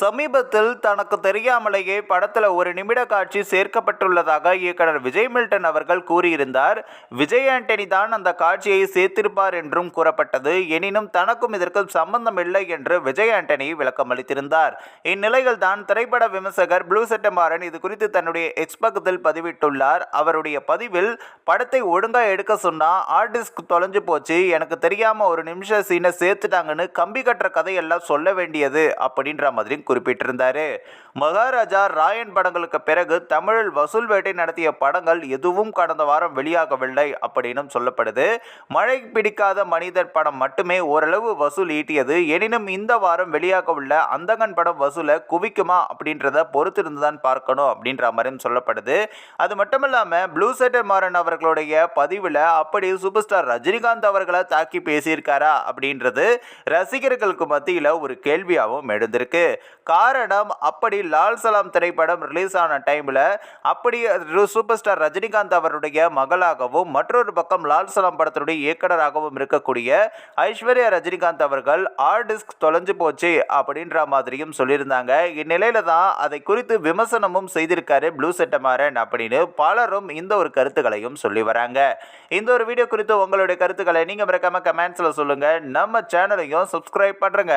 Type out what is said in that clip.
சமீபத்தில் தனக்கு தெரியாமலேயே படத்தில் ஒரு நிமிட காட்சி சேர்க்கப்பட்டுள்ளதாக இயக்குனர் விஜய் மில்டன் அவர்கள் கூறியிருந்தார். விஜய் ஆண்டனி தான் அந்த காட்சியை சேர்த்திருப்பார் என்றும் கூறப்பட்டது. எனினும் தனக்கும் இதற்கும் சம்பந்தம் இல்லை என்று விஜய் ஆண்டனி விளக்கம் அளித்திருந்தார். இந்நிலையில் தான் திரைப்பட விமர்சகர் ப்ளூ செட்டமாறன் இது குறித்து தன்னுடைய எக்ஸ்பக்கத்தில் பதிவிட்டுள்ளார். அவருடைய பதிவில் படத்தை ஒழுங்காக எடுக்க சொன்னால் ஹார்ட் டிஸ்க் தொலைஞ்சு போச்சு. எனக்கு தெரியாமல் ஒரு நிமிஷ சீனை சேர்த்துட்டாங்கன்னு கம்பி கட்டுற கதையெல்லாம் சொல்ல வேண்டியது அப்படின்ற மாதிரி குறிப்பிட்டிருந்தாரு. மகாராஜா ராயன் படங்களுக்கு பிறகு தமிழில் வசூல் வேட்டை நடத்திய படங்கள் எதுவும் கடந்த வாரம் வெளியாகவில்லை அப்படின்னும் சொல்லப்படுது. மழை பிடிக்காத மனிதர் படம் மட்டுமே ஓரளவு வசூல் ஈட்டியது. எனினும் இந்த வாரம் வெளியாக உள்ள அந்தகன் படம் வசூலை குவிக்குமா அப்படின்றத பொறுத்திருந்து தான் பார்க்கணும் அப்படின்ற மாதிரியும் சொல்லப்படுது. அது மட்டும் இல்லாமல் ப்ளூ செட்டர் மாறன் அவர்களுடைய பதிவில் அப்படி சூப்பர் ஸ்டார் ரஜினிகாந்த் அவர்களை தாக்கி பேசியிருக்காரா அப்படின்றது ரசிகர்களுக்கு மத்தியில் ஒரு கேள்வியாகவும் எழுந்திருக்கு. காரணம் அப்படி லால் சலாம் திரைப்படம் ரிலீஸ் ஆன டைமில் அப்படி சூப்பர் ஸ்டார் ரஜினிகாந்த் அவருடைய மகளாகவும் மற்றொரு பக்கம் லால் சலாம் படத்தினுடைய இயக்குனராகவும் இருக்கக்கூடிய ஐஸ்வர்யா ரஜினிகாந்த் அவர்கள் ஹார்ட் டிஸ்க் தொலைஞ்சு போச்சு அப்படின்ற மாதிரியும் சொல்லியிருந்தாங்க. இந்நிலையில தான் அதை குறித்து விமர்சனமும் செய்திருக்காரு ப்ளூ செட்டமாறன் அப்படின்னு பலரும் இந்த ஒரு கருத்துக்களையும் சொல்லி வராங்க. இந்த ஒரு வீடியோ குறித்து உங்களுடைய கருத்துக்களை நீங்கள் மறக்காம கமெண்ட்ஸில் சொல்லுங்கள் நம்ம சேனலையும் சப்ஸ்கிரைப் பண்ணுறங்க